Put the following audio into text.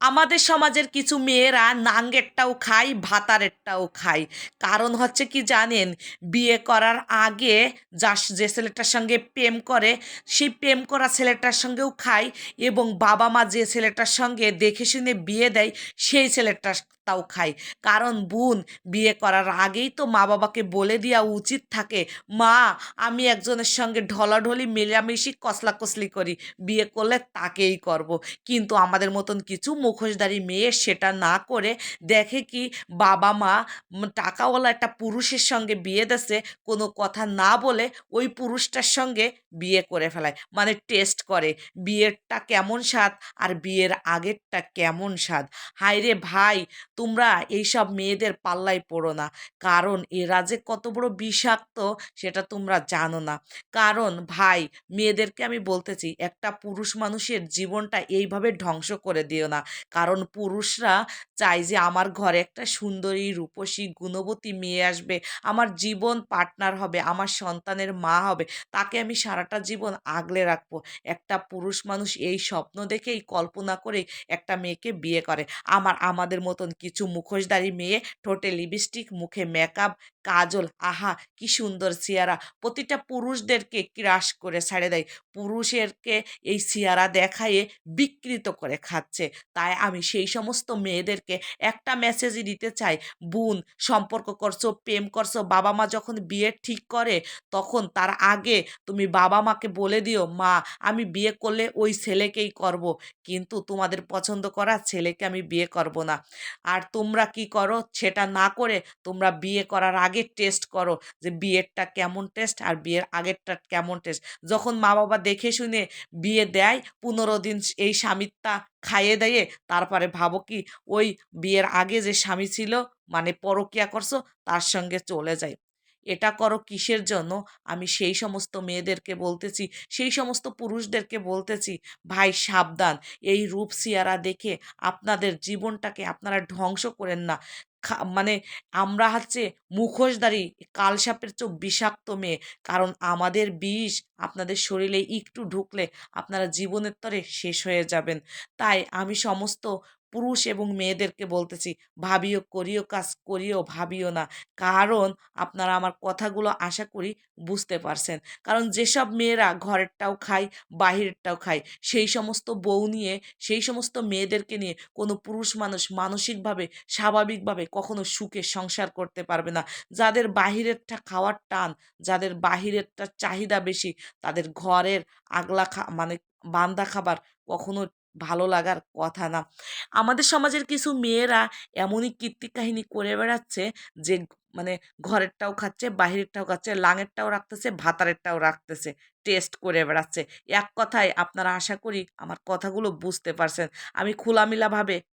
আমাদের সমাজের কিছু মেয়েরা নাঙ্গেরটাও খায়, ভাতারেরটাও খায়। কারণ হচ্ছে কি জানেন, বিয়ে করার আগে যা যে ছেলেটার সঙ্গে প্রেম করে সেই প্রেম করা ছেলেটার সঙ্গেও খায় এবং বাবা মা যে ছেলেটার সঙ্গে দেখে শুনে বিয়ে দেয়, সেই ছেলেটাও খায়। কারণ বোন, বিয়ে করার আগেই তো মা বাবাকে বলে দেওয়া উচিত থাকে, মা, আমি একজনের সঙ্গে ঢলাঢলি, মেলামেশি, কসলাকসলি করি, বিয়ে করলে তাকেই করব। কিন্তু আমাদের মতন কিছু মুখোশধারী মেয়ে সেটা না করে দেখে কি বাবা মা টাকাওয়ালা একটা পুরুষের সঙ্গে বিয়ে দেশে কোনো কথা না বলে ওই পুরুষটার সঙ্গে বিয়ে করে ফেলায়। মানে টেস্ট করে, বিয়েরটা কেমন স্বাদ আর বিয়ের আগেরটা কেমন স্বাদ। হায় রে ভাই তোমরা এইসব মেয়েদের পাল্লায় পড়ো না। কারণ এরা যে কত বড় বিষাক্ত, সেটা তোমরা জানো না। কারণ ভাই, মেয়েদেরকে আমি বলতেছি, একটা পুরুষ মানুষের জীবনটা এইভাবে ধ্বংস করে দিও না। কারণ পুরুষরা চায় যে আমার ঘরে একটা সুন্দরী, রূপসী, গুণবতী মেয়ে আসবে, আমার জীবন পার্টনার হবে, আমার সন্তানের মা হবে, তাকে আমি সারাটা জীবন আগলে রাখব। একটা পুরুষ মানুষ এই স্বপ্ন দেখেই কল্পনা করেই একটা মেয়েকে বিয়ে করে। আমার, আমাদের মতন কিছু মুখোশধারী মেয়ে, ঠোঁটে লিপস্টিক মুখে মেকআপ কাজল, আহা, কি সুন্দর চেহারা প্রতিটা পুরুষদেরকে ক্রাশ করে ছেড়ে দেয়। পুরুষেরকে এই চেহারা দেখায়ে বিকৃত করে খাচ্ছে। তাই আমি সেই সমস্ত মেয়েদেরকে একটা মেসেজই দিতে চাই, বোন, সম্পর্ক করছ, প্রেম করছ, বাবা মা যখন বিয়ে ঠিক করে, তখন তার আগে তুমি বাবা মাকে বলে দিও, মা, আমি বিয়ে করলে ওই ছেলেকেই করব। কিন্তু তোমাদের পছন্দ করা ছেলেকে আমি বিয়ে করব না। আর তোমরা কি করো? সেটা না করে তোমরা বিয়ে করার আগে টেস্ট করো যে বিয়েরটা কেমন টেস্ট আর বিয়ের আগেরটা কেমন টেস্ট যখন মা বাবা দেখে শুনে বিয়ে দেয়, পনেরো দিন এই স্বামীরটা খাইয়ে দেয়ে তারপরে ভাবো কি, ওই বিয়ের আগে যে স্বামী ছিল মানে পরকিয়া করছ, তার সঙ্গে চলে যায়। এটা করো কিসের জন্য? আমি সেই সমস্ত মেয়েদেরকে বলতেছি, সেই সমস্ত পুরুষদেরকে বলতেছি, ভাই, সাবধান। এই রূপ সিয়ারা দেখে আপনাদের জীবনটাকে আপনারা ধ্বংস করেন না। মানে আমরা হচ্ছে মুখোশধারী, কালসাপের চোখ বিষাক্ত মেয়ে। কারণ আমাদের বিষ আপনাদের শরীরে একটু ঢুকলে আপনারা জীবনের তরে শেষ হয়ে যাবেন। তাই আমি সমস্ত পুরুষ এবং মেয়েদেরকে বলতেছি, ভাবিও, করিও কাজ, করিও, ভাবিও না। কারণ আপনারা আমার কথাগুলো আশা করি বুঝতে পারছেন। কারণ যেসব মেয়েরা ঘরেরটাও খায়, বাহিরেরটাও খায়, সেই সমস্ত বউ নিয়ে, সেই সমস্ত মেয়েদেরকে নিয়ে কোনো পুরুষ মানুষ মানসিকভাবে, স্বাভাবিকভাবে কখনো সুখে সংসার করতে পারবে না। যাদের বাহিরেরটা খাওয়ার টান, যাদের বাহিরেরটা চাহিদা বেশি, তাদের ঘরের আগলা খা মানে বান্দা খাবার কখনো ভালো লাগার কথা না। আমাদের সমাজের কিছু মেয়েরা এমনই কীর্তি কাহিনী করে বেড়াচ্ছে যে মানে ঘরেরটাও খাচ্ছে, বাহিরেরটাও খাচ্ছে, লাঙেরটাও রাখতেছে, ভাতারেরটাও রাখতেছে, টেস্ট করে বেড়াচ্ছে। এক কথায় আপনারা আশা করি আমার কথাগুলো বুঝতে পারছেন। আমি খোলামেলাভাবে